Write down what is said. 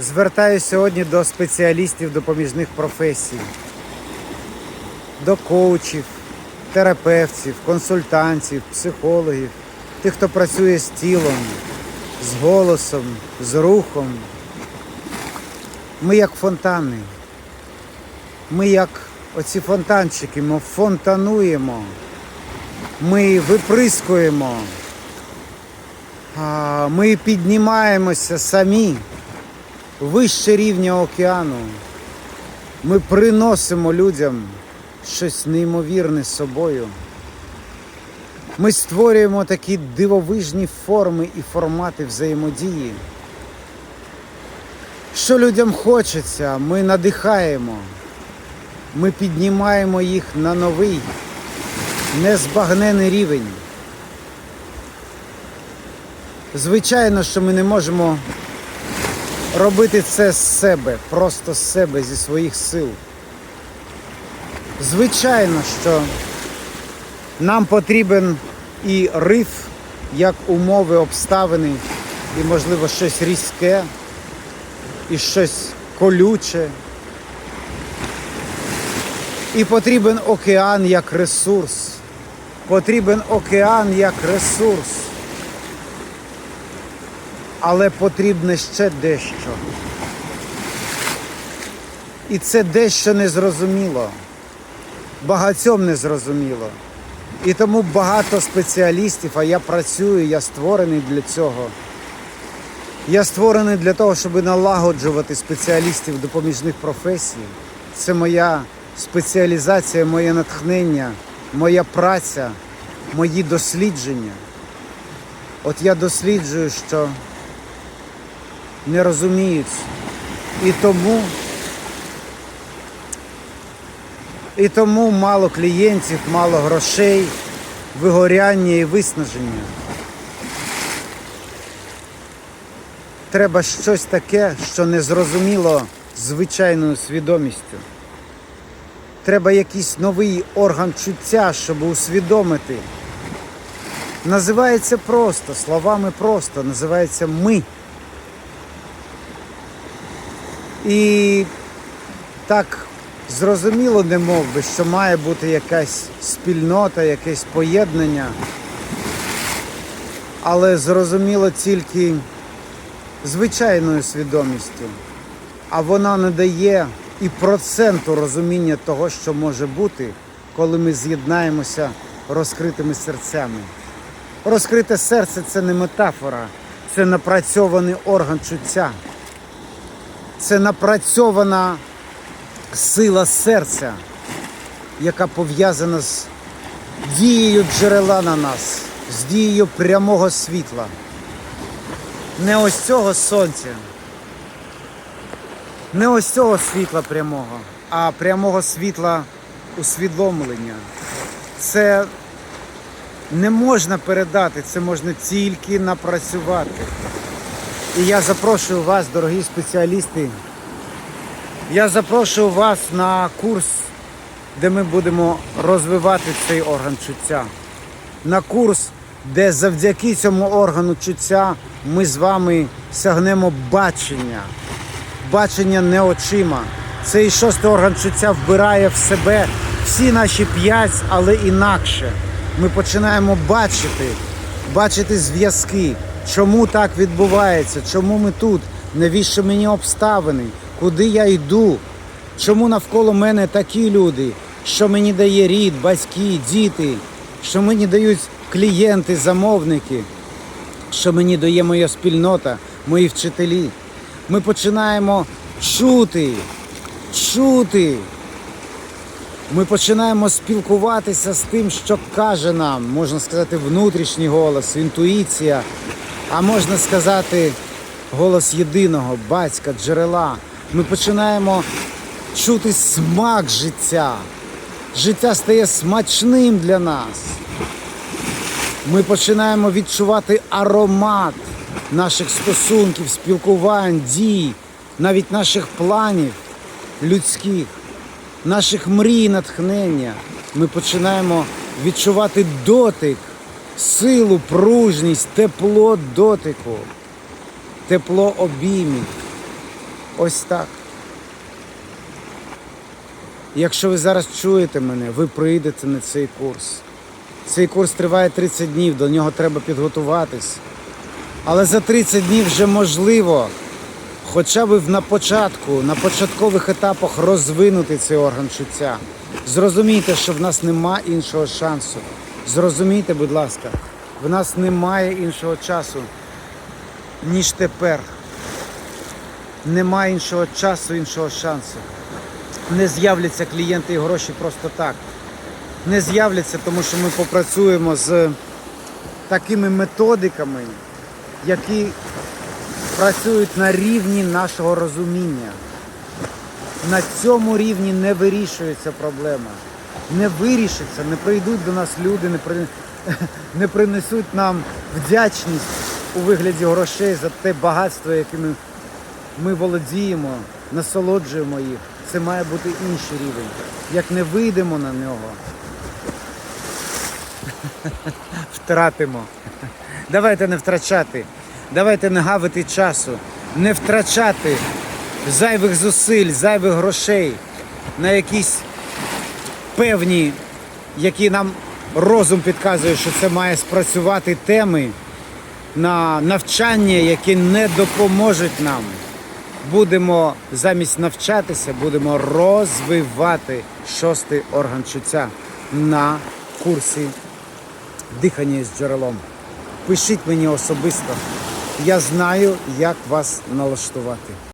Звертаюся сьогодні до спеціалістів допоміжних професій, до коучів, терапевтів, консультантів, психологів, тих, хто працює з тілом, з голосом, з рухом. Ми як фонтани. Ми як оці фонтанчики, ми фонтануємо, ми виприскуємо, ми піднімаємося самі вище рівня океану. Ми приносимо людям щось неймовірне собою. Ми створюємо такі дивовижні форми і формати взаємодії. Що людям хочеться, ми надихаємо, ми піднімаємо їх на новий, незбагнений рівень. Звичайно, що ми не можемо робити це з себе, просто з себе, зі своїх сил. Звичайно, що нам потрібен і риф, як умови, обставини, і, можливо, щось різке, і щось колюче. І потрібен океан як ресурс. Потрібен океан як ресурс. Але потрібне ще дещо. І це дещо незрозуміло. Багатьом незрозуміло. І тому багато спеціалістів, а я працюю, я створений для цього. Я створений для того, щоб налагоджувати спеціалістів допоміжних професій. Це моя спеціалізація, моє натхнення, моя праця, мої дослідження. От я досліджую, що не розуміють. І тому, і тому мало клієнтів, мало грошей, вигоряння і виснаження. Треба щось таке, що не зрозуміло звичайною свідомістю. Треба якийсь новий орган чуття, щоб усвідомити. Називається просто, словами просто, називається ми. І так зрозуміло, не мов би, що має бути якась спільнота, якесь поєднання. Але зрозуміло тільки звичайною свідомістю. А вона не дає і проценту розуміння того, що може бути, коли ми з'єднаємося розкритими серцями. Розкрите серце це не метафора, це напрацьований орган чуття. Це напрацьована сила серця, яка пов'язана з дією джерела на нас, з дією прямого світла. Не ось цього сонця, не ось цього світла прямого, а прямого світла усвідомлення. Це не можна передати, це можна тільки напрацювати. І я запрошую вас, дорогі спеціалісти. Я запрошую вас на курс, де ми будемо розвивати цей орган чуття. На курс, де завдяки цьому органу чуття ми з вами сягнемо бачення. Бачення не очима. Цей шостий орган чуття вбирає в себе всі наші п'ять, але інакше. Ми починаємо бачити, бачити зв'язки. Чому так відбувається? Чому ми тут? Навіщо мені обставини? Куди я йду? Чому навколо мене такі люди? Що мені дає рід, батьки, діти? Що мені дають клієнти, замовники? Що мені дає моя спільнота, мої вчителі? Ми починаємо чути, чути. Ми починаємо спілкуватися з тим, що каже нам, можна сказати, внутрішній голос, інтуїція, а можна сказати, голос єдиного, батька, джерела. Ми починаємо чути смак життя. Життя стає смачним для нас. Ми починаємо відчувати аромат наших стосунків, спілкувань, дій, навіть наших планів людських, наших мрій, натхнення. Ми починаємо відчувати дотик, силу, пружність, тепло дотику, тепло обіймів. Ось так. Якщо ви зараз чуєте мене, ви прийдете на цей курс. Цей курс триває 30 днів, до нього треба підготуватись. Але за 30 днів вже можливо, хоча б на початку, на початкових етапах розвинути цей орган чуття. Зрозумійте, що в нас нема іншого шансу. Зрозумійте, будь ласка, в нас немає іншого часу, ніж тепер. Немає іншого часу, іншого шансу. Не з'являться клієнти і гроші просто так. Не з'являться, тому що ми попрацюємо з такими методиками, які працюють на рівні нашого розуміння. На цьому рівні не вирішується проблема. Не вирішиться, не прийдуть до нас люди, не, при... не принесуть нам вдячність у вигляді грошей за те багатство, якими ми володіємо, насолоджуємо їх. Це має бути інший рівень. Як не вийдемо на нього, втратимо. Давайте не втрачати. Давайте не гавити часу, не втрачати зайвих зусиль, зайвих грошей на якісь певні, які нам розум підказує, що це має спрацювати теми на навчання, які не допоможуть нам. Будемо замість навчатися, будемо розвивати шостий орган чуття на курсі дихання з джерелом. Пишіть мені особисто. Я знаю, як вас налаштувати.